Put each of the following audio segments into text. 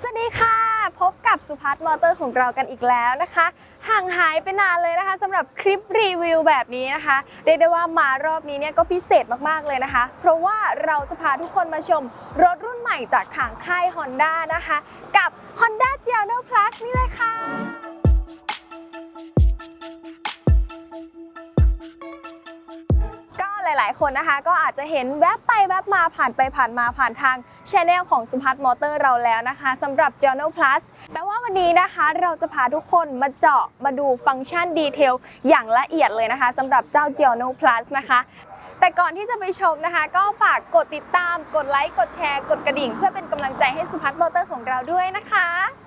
สวัสดีค่ะ พบกับสุพัฒน์มอเตอร์ของเรากันอีกแล้วนะคะ ห่างหายไปนานเลยนะคะสำหรับคลิปรีวิวแบบนี้นะคะเรียกได้ว่ามารอบนี้เนี่ยก็พิเศษมากๆเลยนะคะ เพราะว่าเราจะพาทุกคนมาชมรถรุ่นใหม่จากทางค่าย Honda นะคะ กับ Honda g i a n o Plus นี่เลยค่ะ ลาย ๆ คนนะคะ ก็อาจจะเห็นแวบไปแวบมาผ่านไปผ่านมาผ่านทางช anel ของสุพัฒน์มอเตอร์เราแล้วนะคะสำหรับ j o u r n a l Plus แต่ว่าวันนี้นะคะเราจะพาทุกคนมาเจาะมาดูฟังก์ชันดีเทลอย่างละเอียดเลยนะคะสำหรับเจ้า j o u r n a l Plus นะคะแต่ก่อนที่จะไปชมนะคะ ก็ฝากกดติดตาม กดไลค์ กดแชร์ กดกระดิ่ง เพื่อเป็นกำลังใจให้สุพัฒน์มอเตอร์ของเราด้วยนะคะ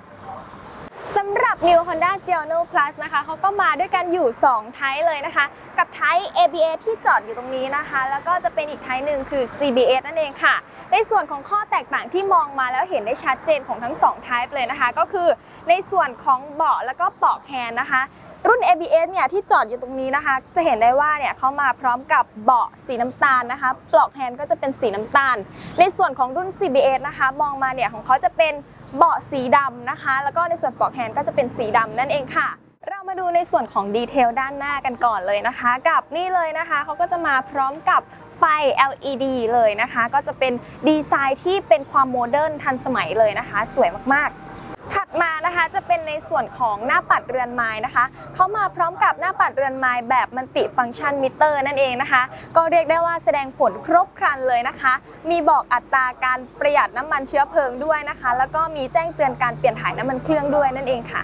สำหรับ New Honda g i a n o Plus นะคะเขาก็มาด้วยกันอยู่ 2 ไทป์เลยนะคะ กับไทป์ ABS ที่จอดอยู่ตรงนี้นะคะ แล้วก็จะเป็นอีกไทป์หนึ่งคือ CBS นั่นเองค่ะ ในส่วนของข้อแตกต่างที่มองมาแล้วเห็นได้ชัดเจนของทั้ง2ไทป์เลยนะคะ ก็คือในส่วนของเบาะแล้วก็ปลอกแฮนนะคะรุ่น ABS เนี่ยที่จอดอยู่ตรงนี้นะคะ จะเห็นได้ว่าเนี่ยเขามาพร้อมกับเบาะสีน้ำตาลนะคะ ปลอกแฮนด์ก็จะเป็นสีน้ำตาล ในส่วนของรุ่น CBS นะคะ มองมาเนี่ยของเขาจะเป็นเบาะสีดำนะคะ แล้วก็ในส่วนปลอกแฮนด์ก็จะเป็นสีดำนั่นเองค่ะเรามาดูในส่วนของดีเทลด้านหน้ากันก่อนเลยนะคะ กับนี่เลยนะคะเขาก็จะมาพร้อมกับไฟ LED เลยนะคะ ก็จะเป็นดีไซน์ที่เป็นความโมเดิร์นทันสมัยเลยนะคะ สวยมากๆ ถัดมานะคะจะเป็นในส่วนของหน้าปัดเรือนไม้นะคะ เขามาพร้อมกับหน้าปัดเรือนไม้แบบมันติฟังก์ชันมิเตอร์นั่นเองนะคะ ก็เรียกได้ว่าแสดงผลครบครันเลยนะคะ มีบอกอัตราการประหยัดน้ำมันเชื้อเพลิงด้วยนะคะ แล้วก็มีแจ้งเตือนการเปลี่ยนถ่ายน้ำมันเครื่องด้วยนั่นเองค่ะ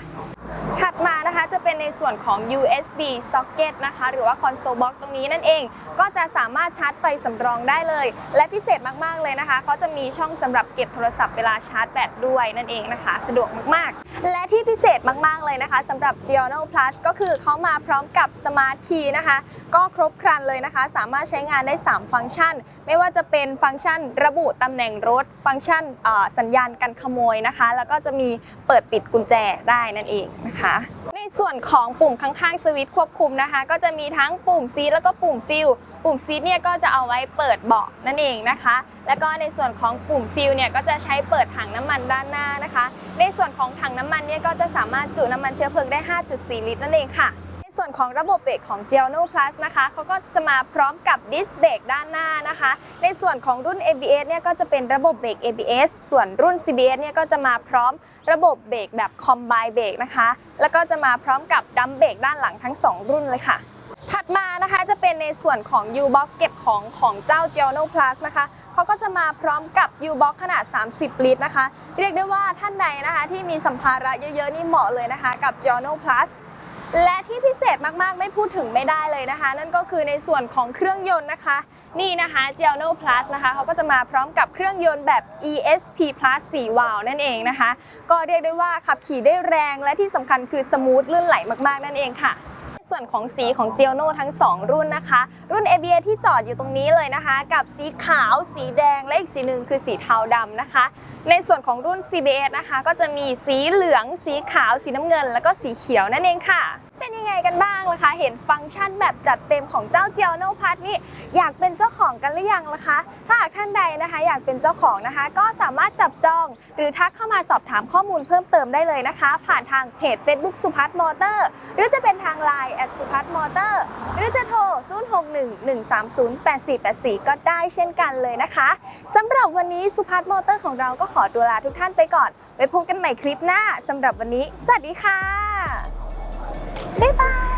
ถัดมานะคะจะเป็นในส่วนของ USB socket นะคะหรือว่า console box ตรงนี้นั่นเอง ก็จะสามารถชาร์จไฟสำรองได้เลย และพิเศษมากๆเลยนะคะเขาจะมีช่องสำหรับเก็บโทรศัพท์เวลาชาร์จแบตด้วยนั่นเองนะคะ สะดวกมากๆ และที่พิเศษมาก ๆ เลยนะคะสำหรับ g i o n o Plus ก็คือเขามาพร้อมกับ Smart Key นะคะ ก็ครบครันเลยนะคะ สามารถใช้งานได้ 3 ฟังก์ชัน ไม่ว่าจะเป็นฟังก์ชันระบุตำแหน่งรถ ฟังก์ชันสัญญาณการขโมยนะคะ แล้วก็จะมีเปิดปิดกุญแจได้นั่นเองนะคะ ส่วนของปุ่มข้างๆสวิตช์ควบคุมนะคะ ก็จะมีทั้งปุ่มซีแล้วก็ปุ่มฟิลปุ่มซีเนี่ยก็จะเอาไว้เปิดเบาะนั่นเองนะคะ แล้วก็ในส่วนของปุ่มฟิลเนี่ยก็จะใช้เปิดถังน้ำมันด้านหน้านะคะ ในส่วนของถังน้ำมันเนี่ยก็จะสามารถจุน้ำมันเชื้อเพลิงได้ 5.4 ลิตรนั่นเองค่ะ ส่วนของระบบเบรกของ g i o n o Plus นะคะเขาก็จะมาพร้อมกับดิสเบรกด้านหน้านะคะ ในส่วนของรุ่น ABS เนี่ยก็จะเป็นระบบเบรก ABS ส่วนรุ่น CBS เนี่ยก็จะมาพร้อมระบบเบรกแบบ Combine เบรกนะคะ แล้วก็จะมาพร้อมกับดัมเบรกด้านหลังทั้ง 2 รุ่นเลยค่ะถัดมานะคะจะเป็นในส่วนของ U-Box เก็บของของเจ้า g i o n o Plus นะคะเขาก็จะมาพร้อมกับ U-Box ขนาด 30 ลิตรนะคะ เรียกได้ว่าท่านใดนะคะที่มีสัมภาระเยอะๆ นี่เหมาะเลยนะคะกับ g i o n o Plus และที่พิเศษมากๆ ไม่พูดถึงไม่ได้เลยนะคะ นั่นก็คือในส่วนของเครื่องยนต์นะคะ นี่นะคะ g e l n o Plus นะคะเขาก็จะมาพร้อมกับเครื่องยนต์แบบ ESP Plus 4วาล์วนั่นเองนะคะ ก็เรียกได้ว่าขับขี่ได้แรงและที่สำคัญคือสมูทลื่นไหลมากๆ นั่นเองค่ะ ส่วนของสีของเจียโนทั้ง 2 รุ่นนะคะ รุ่น ABA ที่จอดอยู่ตรงนี้เลยนะคะ กับสีขาว สีแดงและอีกสีหนึ่งคือสีเทาดำนะคะ ในส่วนของรุ่น CBS นะคะ ก็จะมีสีเหลือง สีขาว สีน้ำเงิน แล้วก็สีเขียวนั่นเองค่ะ เป็นยังไงกันบ้างล่ะคะ เห็นฟังก์ชันแบบจัดเต็มของเจ้า g i o n o p a s นี่อยากเป็นเจ้าของกันหรือยังล่ะคะ ถ้าหากท่านใดนะคะ อยากเป็นเจ้าของนะคะ ก็สามารถจับจอง หรือทักเข้ามาสอบถามข้อมูลเพิ่มเติมได้เลยนะคะ ผ่านทางเพจ Facebook สุพัฒน์มอเตอร์หรือจะเป็นทาง Line แอดสุพัฒน์มอเตอร์หรือจะโทร 0611308484 ก็ได้เช่นกันเลยนะคะสำหรับวันนี้สุพัฒน์มอเตอร์ของเราก็ขอตัวลาทุกท่านไปก่อนไว้พบกันใหม่คลิปหน้าสำหรับวันนี้ สวัสดีค่ะ บ๊ายบาย